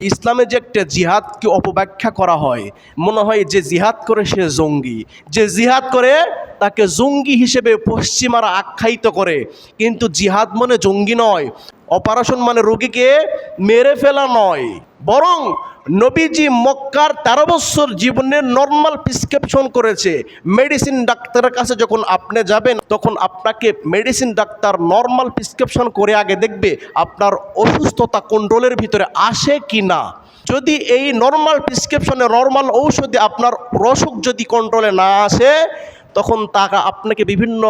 ইসলামে যে একটা জিহাদকে অপব্যাখ্যা করা হয়, মনে হয় যে জিহাদ করে সে জঙ্গি, যে জিহাদ করে তাকে জঙ্গি হিসেবে পশ্চিমারা আখ্যায়িত করে। কিন্তু জিহাদ মানে জঙ্গি নয়, অপারেশন মানে রোগীকে মেরে ফেলা নয়। বরং নবীজি মক্কার তেরো বছর জীবনের নর্মাল প্রিসক্রিপশন করেছে। মেডিসিন ডাক্তারের কাছে যখন আপনি যাবেন, তখন আপনাকে মেডিসিন ডাক্তার নর্মাল প্রিসক্রিপশন করে আগে দেখবে আপনার অসুস্থতা কন্ট্রোলের ভিতরে আসে কি না যদি এই নর্মাল প্রিসক্রিপশনে নর্মাল ঔষধে আপনার রসুক যদি কন্ট্রোলে না আসে তখন তাকে আপনাকে বিভিন্ন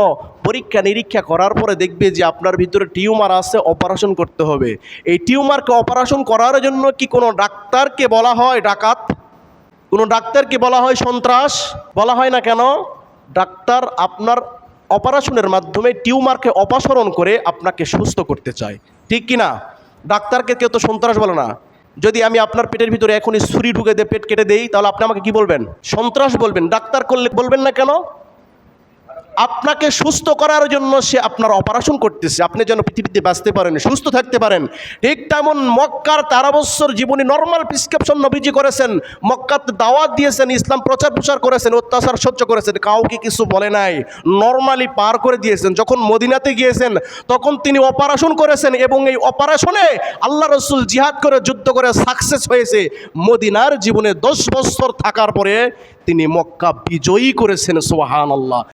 পরীক্ষা নিরীক্ষা করার পরে দেখবে যে আপনার ভিতরে টিউমার আছে, অপারেশন করতে হবে। এই টিউমারকে অপারেশন করার জন্য কি কোনো ডাক্তারকে বলা হয় ডাকাত? কোনো ডাক্তারকে বলা হয় সন্ত্রাস? বলা হয় না কেন? ডাক্তার আপনার অপারেশনের মাধ্যমে টিউমারকে অপসারণ করে আপনাকে সুস্থ করতে চায়। ঠিক কি না ডাক্তারকে কেউ তো সন্ত্রাস বলে না। যদি আমি আপনার পেটের ভিতরে এখনই ছুরি ঢুকে দিয়ে পেট কেটে দেই, তাহলে আপনি আমাকে কি বলবেন? সন্ত্রাস বলবেন। ডাক্তার করলে বলবেন না কেন? আপনাকে সুস্থ করার জন্য সে আপনার অপারেশন করতেছে। আপনি যেন পৃথিবীতে বাঁচতে পারেন, সুস্থ থাকতে পারেন। ঠিক তেমন মক্কার তেরো বছর জীবনী নর্মাল প্রিসক্রিপশন নবীজি করেছেন, মক্কাতে দাওয়াত দিয়েছেন, ইসলাম প্রচার প্রসার করেছেন, অত্যাচার সহ্য করেছেন। কাউকে কিছু বলে নাই। নর্মালি পার করে দিয়েছেন। যখন মদিনাতে গিয়েছেন, তখন তিনি অপারেশন করেছেন এবং এই অপারেশনে আল্লাহ রসুল জিহাদ করে, যুদ্ধ করে সাকসেস হয়েছে। মদিনার জীবনে দশ বছর থাকার পরে তিনি মক্কা বিজয়ী করেছেন সোহান আল্লাহ